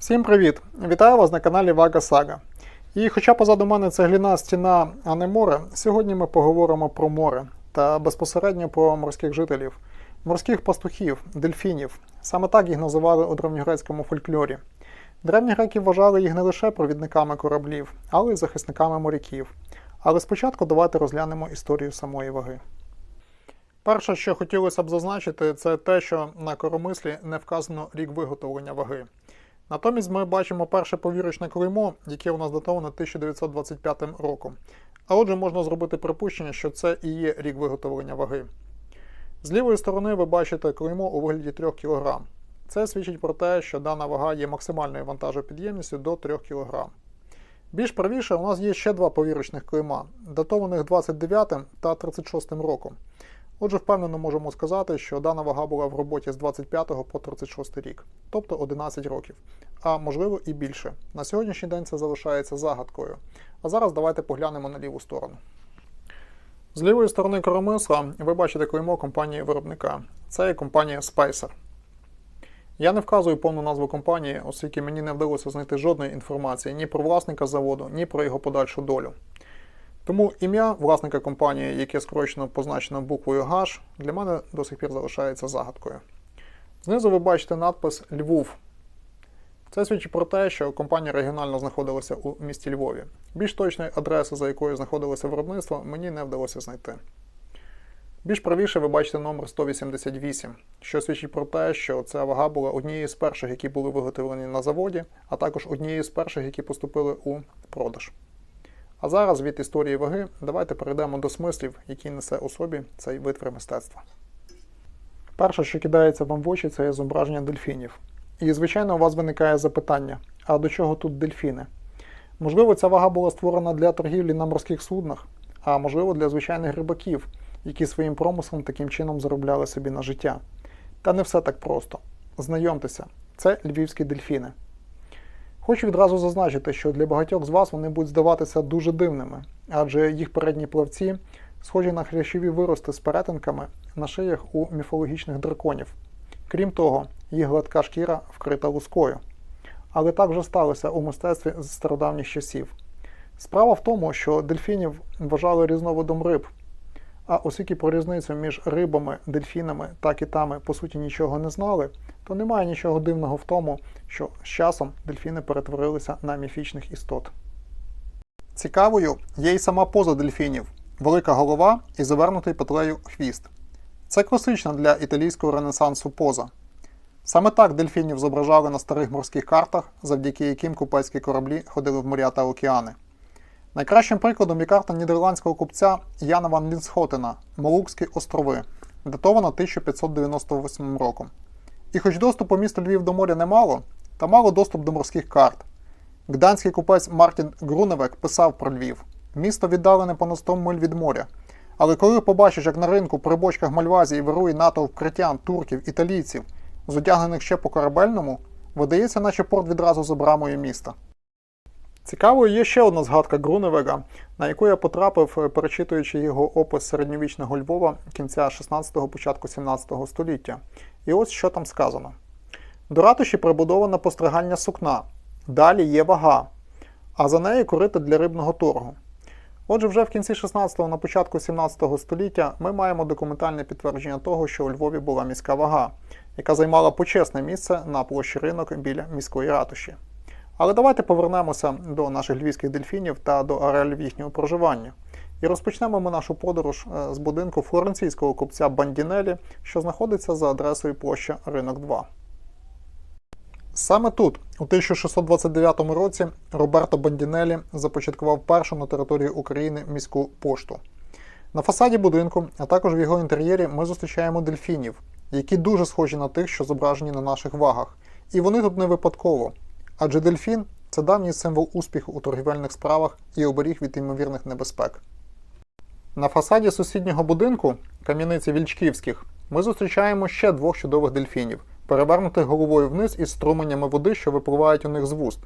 Всім привіт! Вітаю вас на каналі Вага Сага. І хоча позаду мене цегляна стіна, а не море, сьогодні ми поговоримо про море та безпосередньо про морських жителів, морських пастухів, дельфінів. Саме так їх називали у древньогрецькому фольклорі. Древні греки вважали їх не лише провідниками кораблів, але й захисниками моряків. Але спочатку давайте розглянемо історію самої ваги. Перше, що хотілося б зазначити, це те, що на коромислі не вказано рік виготовлення ваги. Натомість ми бачимо перше повірочне клеймо, яке у нас датоване 1925 роком. А отже, можна зробити припущення, що це і є рік виготовлення ваги. З лівої сторони ви бачите клеймо у вигляді 3 кг. Це свідчить про те, що дана вага є максимальною вантажопідємністю до 3 кг. Більш правіше, у нас є ще два повірочних клейма, датованих 29 та 36 роком. Отже, впевнено можемо сказати, що дана вага була в роботі з 25 по 36 рік, тобто 11 років, а можливо і більше. На сьогоднішній день це залишається загадкою. А зараз давайте поглянемо на ліву сторону. З лівої сторони коромисла ви бачите клеймо компанії виробника. Це є компанія Spicer. Я не вказую повну назву компанії, оскільки мені не вдалося знайти жодної інформації ні про власника заводу, ні про його подальшу долю. Тому ім'я власника компанії, яке скорочено позначено буквою H, для мене до сих пір залишається загадкою. Знизу ви бачите надпис Львов. Це свідчить про те, що компанія регіонально знаходилася у місті Львові. Більш точної адреси, за якою знаходилося виробництво, мені не вдалося знайти. Більш правіше ви бачите номер 188, що свідчить про те, що ця вага була однією з перших, які були виготовлені на заводі, а також однією з перших, які поступили у продаж. А зараз від історії ваги давайте перейдемо до смислів, які несе у собі цей витвір мистецтва. Перше, що кидається вам в очі, це є зображення дельфінів. І, звичайно, у вас виникає запитання: а до чого тут дельфіни? Можливо, ця вага була створена для торгівлі на морських суднах, а можливо для звичайних рибаків, які своїм промислом таким чином заробляли собі на життя. Та не все так просто. Знайомтеся, це львівські дельфіни. Хочу відразу зазначити, що для багатьох з вас вони будуть здаватися дуже дивними, адже їх передні плавці схожі на хрящові вирости з перетинками на шиях у міфологічних драконів. Крім того, їх гладка шкіра вкрита лускою. Але так вже сталося у мистецтві з стародавніх часів. Справа в тому, що дельфінів вважали різновидом риб, а оскільки про різницю між рибами, дельфінами та китами по суті нічого не знали, то немає нічого дивного в тому, що з часом дельфіни перетворилися на міфічних істот. Цікавою є й сама поза дельфінів велика голова і завернутий петлею хвіст. Це класична для італійського ренесансу поза. Саме так дельфінів зображали на старих морських картах, завдяки яким купецькі кораблі ходили в моря та океани. Найкращим прикладом є карта нідерландського купця Яна Ван Лінсхотена Молукські острови, датована 1598 роком. І хоч доступу міста Львів до моря немало, та мало доступ до морських карт. Гданський купець Мартін Груневек писав про Львів: місто віддалене понад 100 миль від моря. Але коли побачиш, як на ринку при бочках Мальвазії вирує натовп критян, турків, італійців, зодягнених ще по корабельному, видається, наче порт відразу за брамою міста. Цікавою є ще одна згадка Груневега, на яку я потрапив, перечитуючи його опис середньовічного Львова кінця 16-го, початку 17 століття. І ось що там сказано: до ратуші прибудовано постригальня сукна, далі є вага, а за нею корита для рибного торгу. Отже, вже в кінці 16-го, на початку 17 століття ми маємо документальне підтвердження того, що у Львові була міська вага, яка займала почесне місце на площі ринок біля міської ратуші. Але давайте повернемося до наших львівських дельфінів та до ареалів їхнього проживання. І розпочнемо ми нашу подорож е, з будинку флоренційського купця Бандінелі, що знаходиться за адресою площа Ринок 2. Саме тут, у 1629 році, Роберто Бандінелі започаткував першу на території України міську пошту. На фасаді будинку, а також в його інтер'єрі, ми зустрічаємо дельфінів, які дуже схожі на тих, що зображені на наших вагах. І вони тут не випадково. Адже дельфін це давній символ успіху у торгівельних справах і оберіг від ймовірних небезпек. На фасаді сусіднього будинку, кам'яниці Вільчківських, ми зустрічаємо ще двох чудових дельфінів, перевернутих головою вниз із струменями води, що випливають у них з вуст.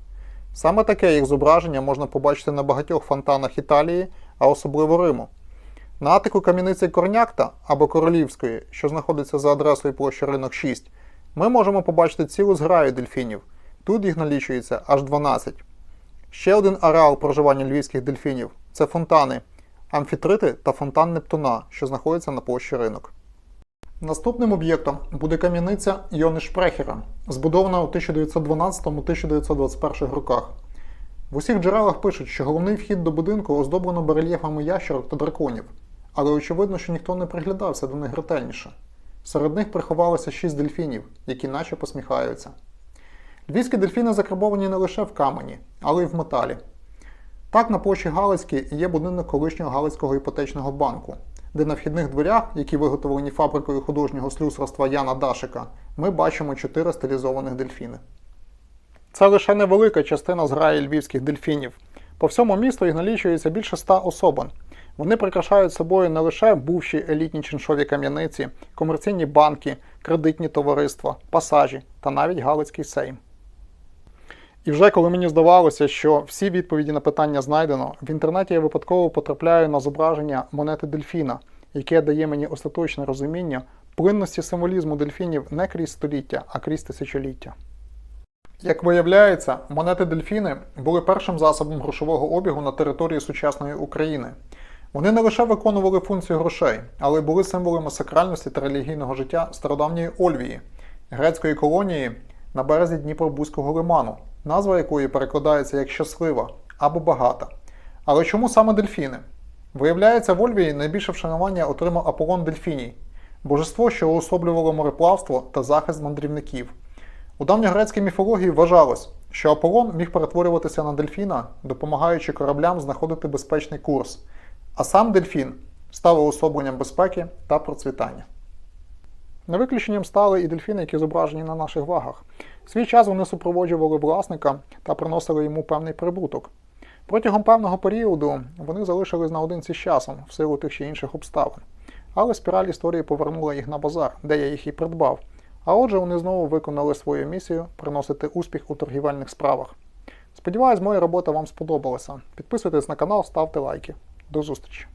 Саме таке їх зображення можна побачити на багатьох фонтанах Італії, а особливо Риму. На атику кам'яниці Корнякта або Королівської, що знаходиться за адресою площі Ринок 6, ми можемо побачити цілу зграю дельфінів, Тут їх налічується аж 12. Ще один ареал проживання львівських дельфінів це фонтани, амфітрити та фонтан Нептуна, що знаходиться на площі ринок. Наступним об'єктом буде кам'яниця Йони Шпрехера, збудована у 1912-1921 роках. В усіх джерелах пишуть, що головний вхід до будинку оздоблено барельєфами ящерок та драконів, але очевидно, що ніхто не приглядався до них ретельніше. Серед них приховалося шість дельфінів, які наче посміхаються. Львівські дельфіни закарбовані не лише в камені, але й в металі. Так, на площі Галицькій є будинок колишнього Галицького іпотечного банку, де на вхідних дверях, які виготовлені фабрикою художнього слюсарства Яна Дашика, ми бачимо чотири стилізованих дельфіни. Це лише невелика частина зграї львівських дельфінів. По всьому місту їх налічується більше ста особин. Вони прикрашають собою не лише бувші елітні чиншові кам'яниці, комерційні банки, кредитні товариства, пасажі та навіть Галицький сейм. І вже коли мені здавалося, що всі відповіді на питання знайдено, в інтернеті я випадково потрапляю на зображення монети дельфіна, яке дає мені остаточне розуміння плинності символізму дельфінів не крізь століття, а крізь тисячоліття. Як виявляється, монети дельфіни були першим засобом грошового обігу на території сучасної України. Вони не лише виконували функцію грошей, але й були символами сакральності та релігійного життя стародавньої Ольвії, грецької колонії на березі Дніпробузького лиману, назва якої перекладається як щаслива або багата. Але чому саме дельфіни? Виявляється, в Ольвії найбільше вшанування отримав Аполлон Дельфіній, божество, що уособлювало мореплавство та захист мандрівників. У давньогрецькій міфології вважалось, що Аполлон міг перетворюватися на дельфіна, допомагаючи кораблям знаходити безпечний курс, а сам дельфін став уособленням безпеки та процвітання. Не виключенням стали і дельфіни, які зображені на наших вагах. В свій час вони супроводжували власника та приносили йому певний прибуток. Протягом певного періоду вони залишились наодинці з часом в силу тих чи інших обставин. Але спіраль історії повернула їх на базар, де я їх і придбав. А отже, вони знову виконали свою місію приносити успіх у торгівельних справах. Сподіваюсь, моя робота вам сподобалася. Підписуйтесь на канал, ставте лайки. До зустрічі!